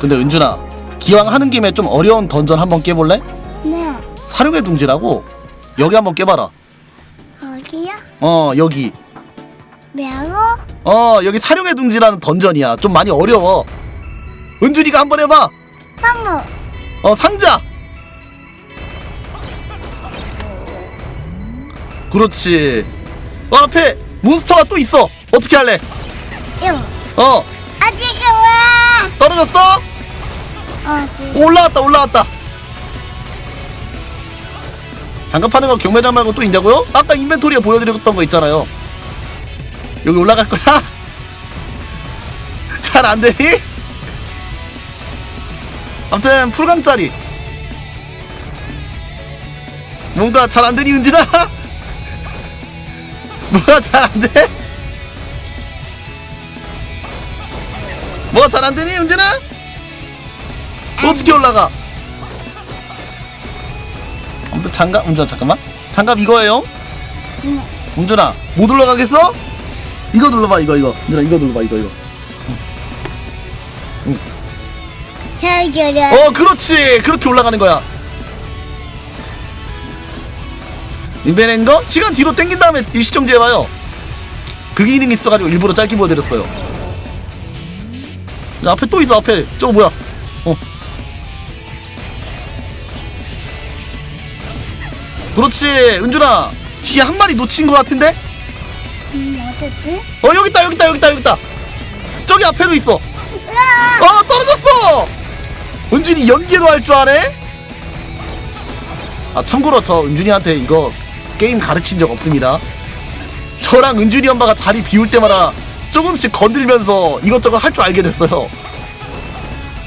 근데 은준아 기왕 하는 김에 좀 어려운 던전 한번 깨볼래? 네. 사령의 둥지라고 여기 한번 깨봐라 어디야? 어 여기 매고? 어 여기 사령의 둥지라는 던전이야 좀 많이 어려워 은준이가 한번 해봐 선물. 어 상자 그렇지 어 앞에 몬스터가 또 있어 어떻게 할래 영. 어 아직 왜? 떨어졌어 어디? 올라왔다 올라왔다 장갑하는 거 경매장 말고 또 있냐고요? 아까 인벤토리에 보여드렸던 거 있잖아요 여기 올라갈 거야? 잘 안되니? 아무튼 풀강짜리 뭔가 잘 안되니 은진아? 뭐가 잘 안돼? 뭐가 잘 안되니 은진아? 어떻게 올라가? 아무튼 장갑 운전 잠깐만 장갑 이거예요? 응. 운전아 못 올라가겠어? 이거 눌러봐 이거 이거 운전아 이거 눌러봐 이거 이거 해결해. 어 그렇지 그렇게 올라가는 거야 인벤한 거? 시간 뒤로 당긴 다음에 일시정지 해봐요 그게 이름이 있어가지고 일부러 짧게 보여드렸어요 야, 앞에 또 있어 앞에 저거 뭐야 그렇지 은준아. 뒤에 한 마리 놓친 것 같은데? 음? 어 여기 있다 여기 있다 여기 있다 여기 있다. 저기 앞에도 있어! 어 떨어졌어! 은준이 연기도 할 줄 아네? 아 참고로 저 은준이한테 이거 게임 가르친 적 없습니다. 저랑 은준이 엄마가 자리 비울 때마다 조금씩 건들면서 이것저것 할 줄 알게 됐어요.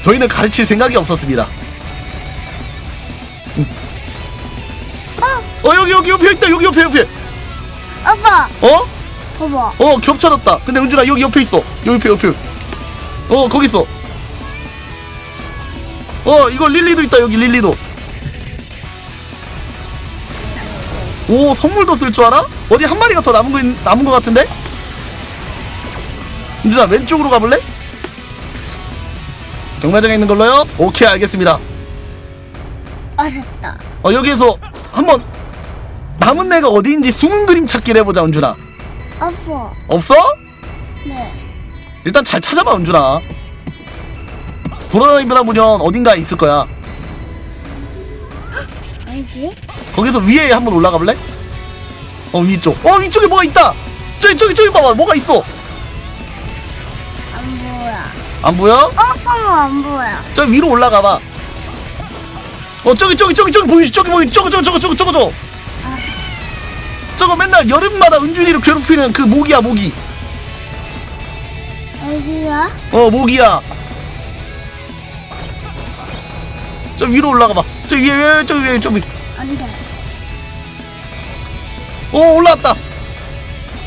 저희는 가르칠 생각이 없었습니다. 어, 어 여기 여기 옆에 있다 여기 옆에 옆에 오빠. 어? 봐봐. 어 겹쳐졌다 근데 은준아 여기 옆에 있어 여기 옆에 옆에 어 거기 있어 어 이거 릴리도 있다 여기 릴리도 오 선물도 쓸 줄 알아? 어디 한 마리가 더 남은 거 있, 남은 거 같은데? 은준아 왼쪽으로 가볼래? 경매장에 있는 걸로요? 오케이 알겠습니다 어딨다. 어 여기에서 한번 남은 애가 어디인지 숨은 그림 찾기를 해보자 은준아 오빠. 없어? 네. 일단 잘 찾아봐 은준아 돌아다니다 보면 어딘가에 있을 거야 어디? 거기서 위에 한번 올라가 볼래? 어 위쪽 어 위쪽에 뭐가 있다 저기 저기 저기 봐봐 뭐가 있어 안 보여. 안 보여? 어, 선물 안 보여. 저 위로 올라가 봐. 어 저기 저기 저기 저기 보이지 저기 보이 저거 저거 저거 저거 저거 저거 아, 저거 맨날 여름마다 은준이를 괴롭히는 그 모기야 모기. 어디야? 어 모기야. 저 위로 올라가 봐 저 위에 위에 저기 위에. 안 돼. 어 올라왔다.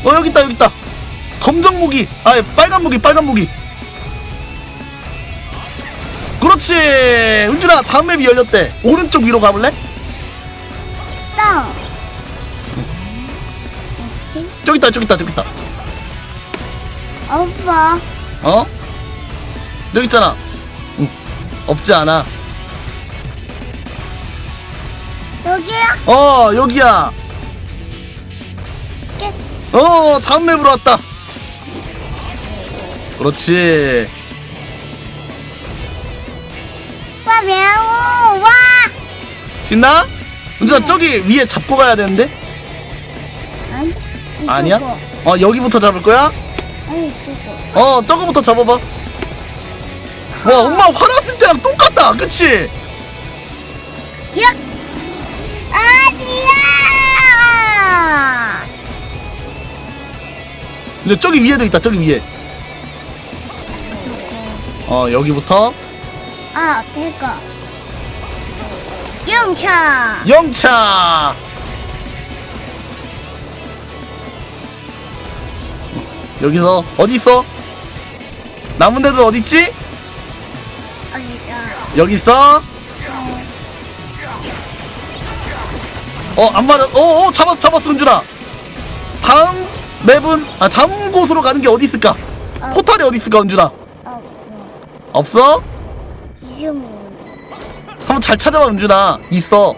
어 여기 있다 여기 있다. 검정 무기. 아 빨간 무기 빨간 무기. 그렇지. 은준아 다음 맵이 열렸대. 오른쪽 위로 가볼래? 땅. 저기 있다 저기 있다 저기 있다 오빠. 어? 저기 있잖아 응. 없지 않아 여기야? 어 여기야 깨. 어 다음 맵으로 왔다 그렇지 와, 매우. 와. 신나? 은준아 저기 위에 잡고 가야 되는데. 아니야? 어 여기부터 잡을 거야? 아니, 이쪽으로. 어 저거부터 잡아봐 와 엄마 화났을 때랑 똑같다 그치? 야. 아니야. 근데 저기 위에도 있다 저기 위에 어 여기부터 아, 대가. 영차. 영차 여기서 어디 있어? 남은 애들 어디 있지? 여기 있어? 어, 안 맞아. 어, 어, 잡았어, 잡았어, 은준아. 다음 맵은, 아, 다음 곳으로 가는 게 어디 있을까? 어. 포탈이 어디 있을까, 은준아? 없어. 없어? 이중은. 한번 잘 찾아봐 은준아 있어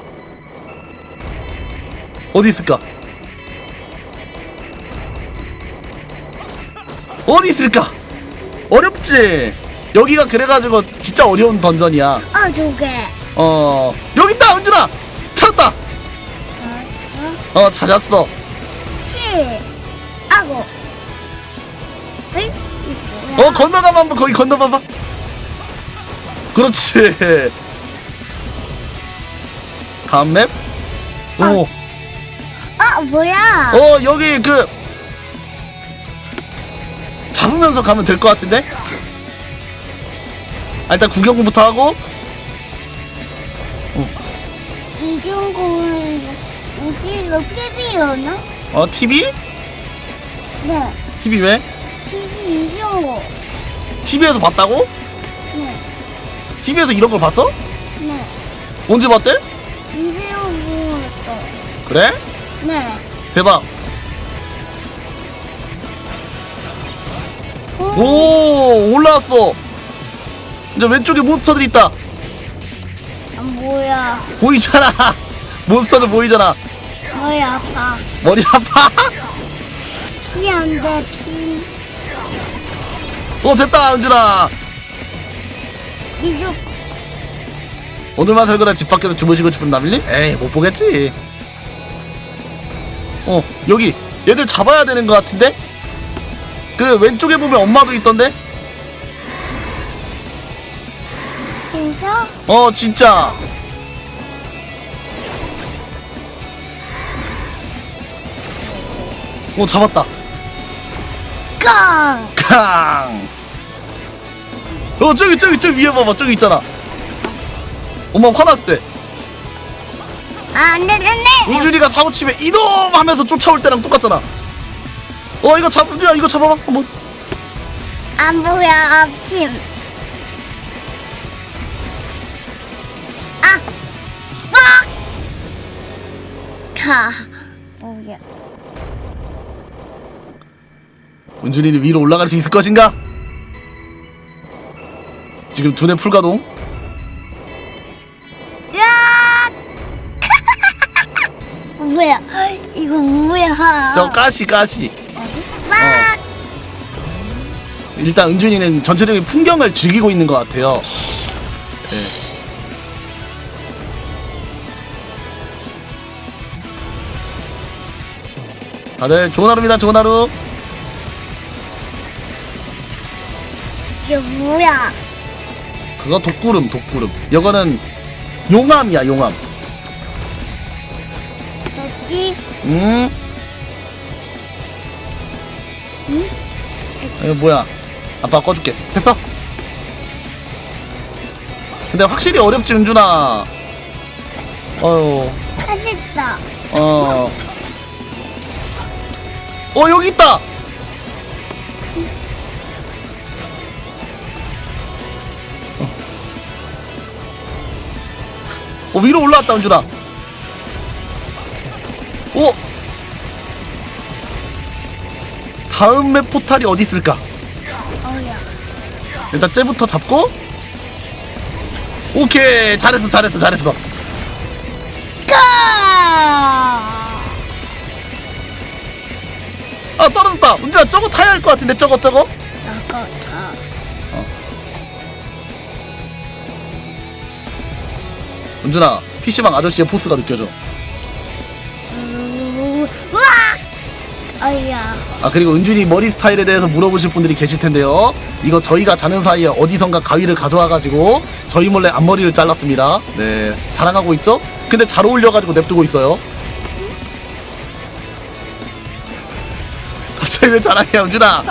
어디 있을까 어디 있을까 어렵지 여기가 그래가지고 진짜 어려운 던전이야 아, 두 개. 어 여기 있다 은준아 찾았다 어, 어 찾았어 칠. 아고. 에이? 어 건너가봐 한번 거기 건너봐봐 그렇지 다음 맵? 오, 아, 뭐야? 어 여기 그 잡으면서 가면 될 것 같은데? 아, 일단 구경부터 하고 이중은 우시로 PB였나? 어 TV? 네. TV 왜? PB 이중고. TV에서 봤다고? 네. TV에서 이런 걸 봤어? 네. 언제 봤대? 이중고였어. 그래? 네. 대박 오. 오 올라왔어 이제 왼쪽에 몬스터들이 있다 아, 뭐야? 보이잖아 몬스터들 보이잖아 머리 아파. 머리 아파 피 안 돼, 피. 어 됐다 은준아 이중. 오늘만 살거나 집 밖에서 주무시고 싶은 남일리? 에이 못 보겠지 어 여기 얘들 잡아야 되는 것 같은데? 그 왼쪽에 보면 엄마도 있던데? 진짜? 어 진짜 오 잡았다 깡! 캉! 어 저기 저기 저기 위에 봐봐 저기 있잖아 엄마 화났을 때 아, 안 돼, 안 돼! 은준이가 사고 치면 이놈 하면서 쫓아올 때랑 똑같잖아 어 이거 잡 야, 이거 잡아봐 한번 안 보여, 앞침. 아! 막! 가. 뭐야. 은준이는 위로 올라갈 수 있을 것인가? 지금 두뇌 풀가동 야! 뭐야? 이거 뭐야? 저 가시 가시 막! 일단 은준이는 전체적인 풍경을 즐기고 있는 것 같아요. 예. 다들 좋은 하루입니다 좋은 하루. 이게 뭐야? 그거 독구름 독구름. 이거는 용암이야 용암. 저기, 음 응? 이거 뭐야 아빠 꺼줄게 됐어 근데 확실히 어렵지 은준아 어휴 찾았다. 어. 어 여기 있다. 어 위로 올라왔다 은준아. 오. 다음 맵 포탈이 어디 있을까? 일단 쟤부터 잡고. 오케이 잘했어 잘했어 잘했어. 가! 아 떨어졌다. 은준아 저거 타야 할 것 같은데 저거 저거. 나가 다. 은준아 PC방 아저씨의 포스가 느껴져. 어야. 아 그리고 은준이 머리 스타일에 대해서 물어보실 분들이 계실 텐데요. 이거 저희가 자는 사이에 어디선가 가위를 가져와가지고 저희 몰래 앞머리를 잘랐습니다. 네 자랑하고 있죠? 근데 잘 어울려가지고 냅두고 있어요. 갑자기 왜 자랑해 은준아?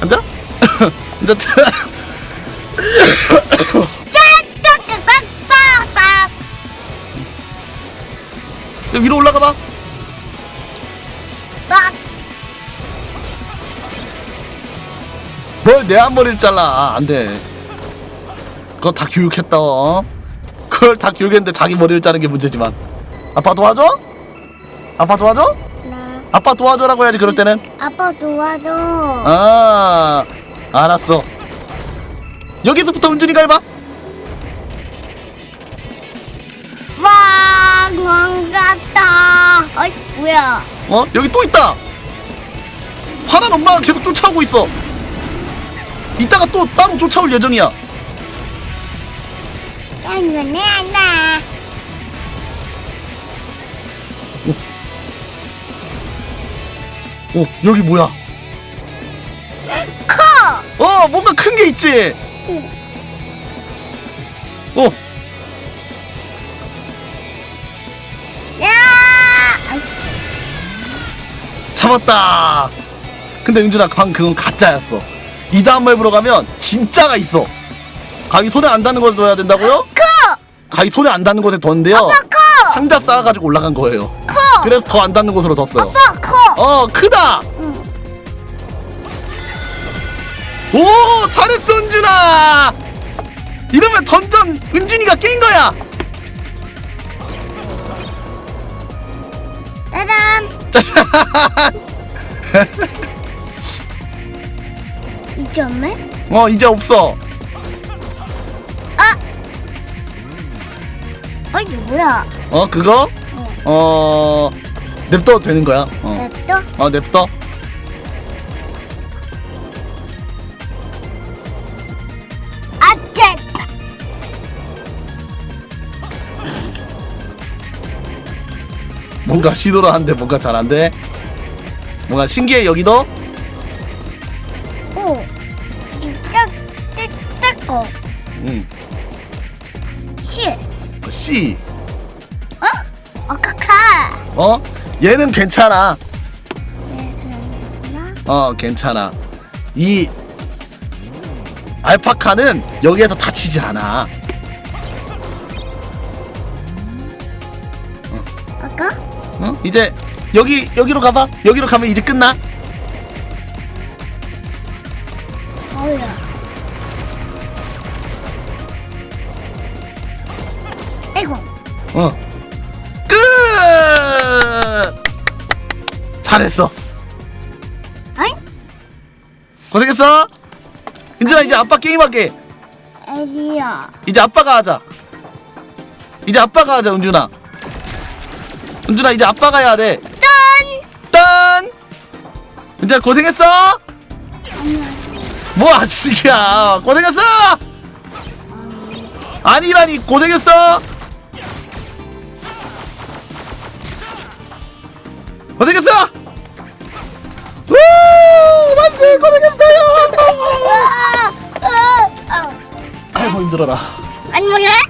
앉아? 앉아. 저 위로 올라가봐. 뭘 내 앞머리를 잘라 안돼 그거 다 교육했다 어? 그걸 다 교육했는데 자기 머리를 자르는 게 문제지만 아빠 도와줘? 아빠 도와줘? 나 아빠 도와줘라고 해야지 그럴 때는 아빠 도와줘. 아 알았어 여기서부터 은준이가 해봐 와, 왕 같다. 어이, 뭐야? 어 여기 또 있다 화난 엄마가 계속 쫓아오고 있어 이따가 또 따로 쫓아올 예정이야. 하나. 어, 여기 뭐야? 커. 어, 뭔가 큰 게 있지? 어, 야. 아이, 잡았다! 근데 은준아, 방 그건 가짜였어. 이 다음 말 보러 가면 진짜가 있어. 가위 손에 안 닿는 곳에 둬야 된다고요? 커. 가위 손에 안 닿는 곳에 뒀는데요. 아빠 커. 상자 쌓아가지고 올라간 거예요. 커. 그래서 더 안 닿는 곳으로 뒀어요. 아빠 커. 어, 크다! 응. 오, 잘했어, 은준아! 이러면 던전 은준이가 깬 거야! 짜잔. 짜잔! 이점에? 어, 이제 없어. 어 이게 뭐야? 어, 그거? 어. 어, 냅둬도 되는 거야. 어, 냅둬? 어 냅둬. 아 됐다. 뭔가 시도를 하는데 뭔가 잘 안 돼. 뭔가 신기해, 여기도? 어카카. 어? 얘는 괜찮아. 네, 어, 괜찮아. 이 알파카는 여기에서 다치지 않아. 아까? 어? 이제 여기 여기로 가봐. 여기로 가면 이제 끝나. 어우야. 아이고. 어. 잘했어. 아이? 고생했어. 윤준아 이제 아빠 게임할게. 에디야. 이제 아빠가 하자. 이제 아빠가 하자, 은준아. 은준아 이제 아빠가 해야 돼. 짠. 딴. 은준아 고생했어. 뭐 아직이야. 고생했어. 아니라니. 고생했어. 아, 아, 아. 아이고 힘들어라. 안녕해.